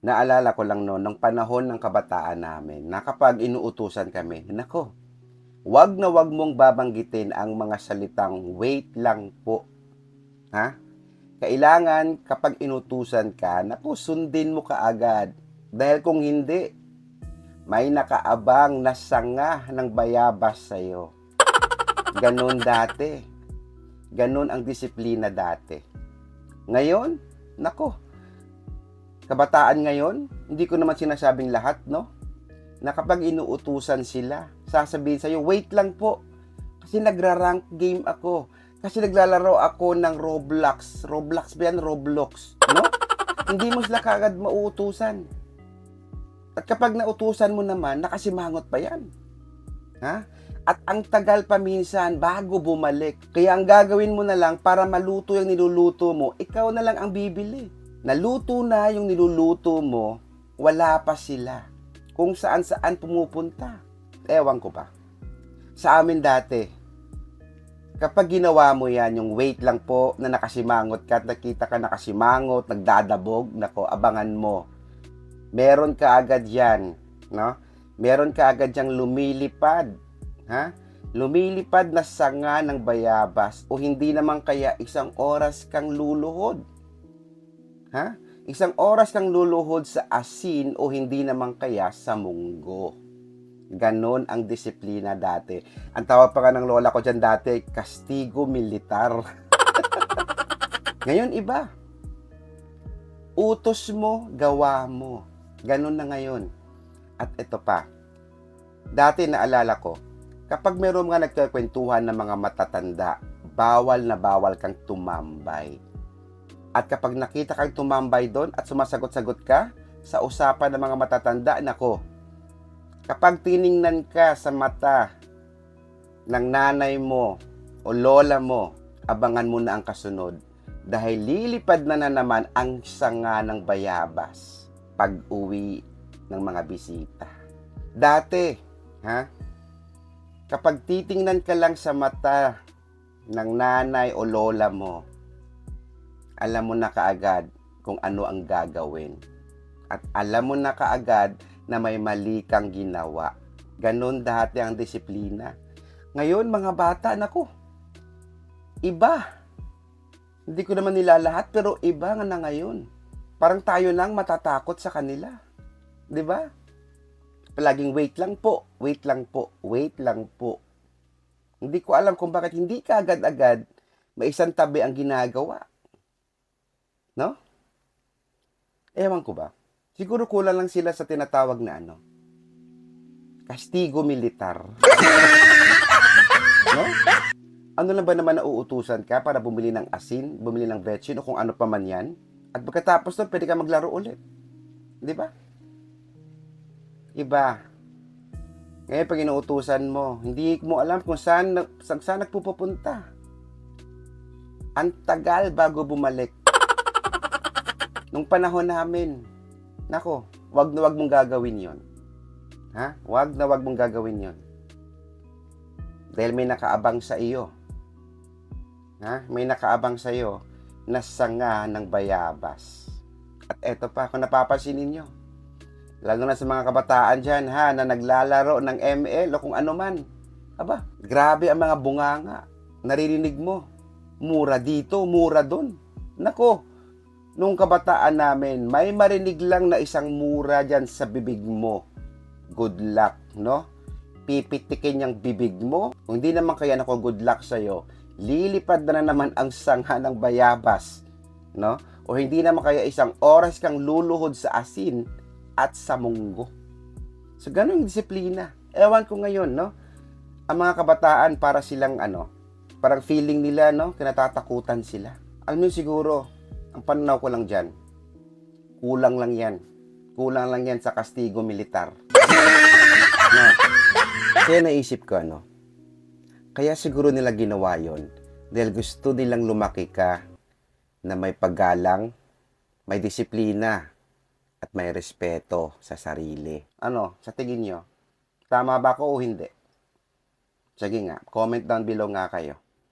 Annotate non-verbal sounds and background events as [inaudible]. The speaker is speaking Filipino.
Naalala ko lang noon, nung panahon ng kabataan namin, na kapag inuutusan kami, nako, wag na wag mong babanggitin ang mga salitang wait lang po. Ha? Kailangan kapag inutusan ka, naku, sundin mo kaagad. Dahil kung hindi, may nakaabang na sanga ng bayabas sa'yo. Ganon dati. Ganon ang disiplina dati. Ngayon, nako, kabataan ngayon, hindi ko naman sinasabing lahat, no? Na kapag inuutusan sila, sasabihin sa'yo, wait lang po. Kasi nagra-rank game ako. Kasi naglalaro ako ng Roblox. Roblox ba yan? Roblox. No? hindi mo sila kagad mauutusan. At kapag nautusan mo naman, nakasimangot pa yan. Ha? At ang tagal pa minsan bago bumalik. Kaya ang gagawin mo na lang para maluto yung niluluto mo, ikaw na lang ang bibili. Naluto na yung niluluto mo, wala pa sila. Kung saan saan pumupunta. Ewan ko pa. Sa amin dati, kapag ginawa mo yan, yung wait lang po na nakasimangot ka at nakita ka nakasimangot, nagdadabog, nako, abangan mo. Meron ka agad yan, no? Meron ka agad yang lumilipad, ha? Lumilipad na sanga ng bayabas o hindi naman kaya isang oras kang luluhod. Ha? Isang oras kang luluhod sa asin o hindi naman kaya sa munggo. Ganon ang disiplina dati. Ang tawag pa nga ng lola ko dyan dati, kastigo militar. [laughs] ngayon iba. Utos mo, gawa mo. Ganon na ngayon. At ito pa. Dati naalala ko, kapag meron mga nagkakwentuhan ng mga matatanda, bawal na bawal kang tumambay. At kapag nakita kang tumambay doon at sumasagot-sagot ka sa usapan ng mga matatanda, nako, kapag tiningnan ka sa mata ng nanay mo o lola mo, abangan mo na ang kasunod. Dahil lilipad na na naman ang sanga ng bayabas pag uwi ng mga bisita. Dati, ha? Kapag titingnan ka lang sa mata ng nanay o lola mo, alam mo na kaagad kung ano ang gagawin. At alam mo na kaagad na may mali kang ginawa. Ganon dati ang disiplina. Ngayon, mga bata, nako, iba. Hindi ko naman nila lahat, pero iba nga na ngayon. Parang tayo lang matatakot sa kanila. 'Di ba? Palaging wait lang po, wait lang po, wait lang po. Hindi ko alam kung bakit hindi ka agad-agad may isang tabi ang ginagawa. No? Ewan ko ba? Siguro kulang lang sila sa tinatawag na ano. Kastigo militar. [laughs] no? Ano lang ba naman nauutusan ka para bumili ng asin, bumili ng vetsin o kung ano pa man yan? At pagkatapos nun, pwede ka maglaro ulit. Di ba? Iba. Ngayon, pag inuutusan mo, hindi mo alam kung saan, saan, saan nagpupunta. Ang tagal bago bumalik. Nung panahon namin, nako, wag na wag mong gagawin yon. Ha? Wag na wag mong gagawin yon. Dahil may nakaabang sa iyo. Ha? May nakaabang sa iyo na sanga ng bayabas. At eto pa, kung napapansin ninyo, lalo na sa mga kabataan dyan, ha, na naglalaro ng ML o kung ano man. Aba, grabe ang mga bunganga. Naririnig mo, mura dito, mura doon. Nako, nung kabataan namin, may marinig lang na isang mura dyan sa bibig mo. Good luck, no? Pipitikin yung bibig mo. Kung hindi naman kaya nako good luck sa'yo, lilipad na, na naman ang sangha ng bayabas, no? O hindi naman kaya isang oras kang luluhod sa asin at sa munggo. So, ganun yung disiplina. Ewan ko ngayon, no? Ang mga kabataan para silang ano, parang feeling nila, no? Kinatatakutan sila. Alam mo siguro, ang pananaw ko lang dyan, kulang lang yan. Kulang lang yan sa kastigo militar. No? Kaya naisip ko, ano, kaya siguro nila ginawa yon dahil gusto nilang lumaki ka na may paggalang, may disiplina, at may respeto sa sarili. Ano, sa tingin nyo, tama ba ako o hindi? Sige nga, comment down below nga kayo.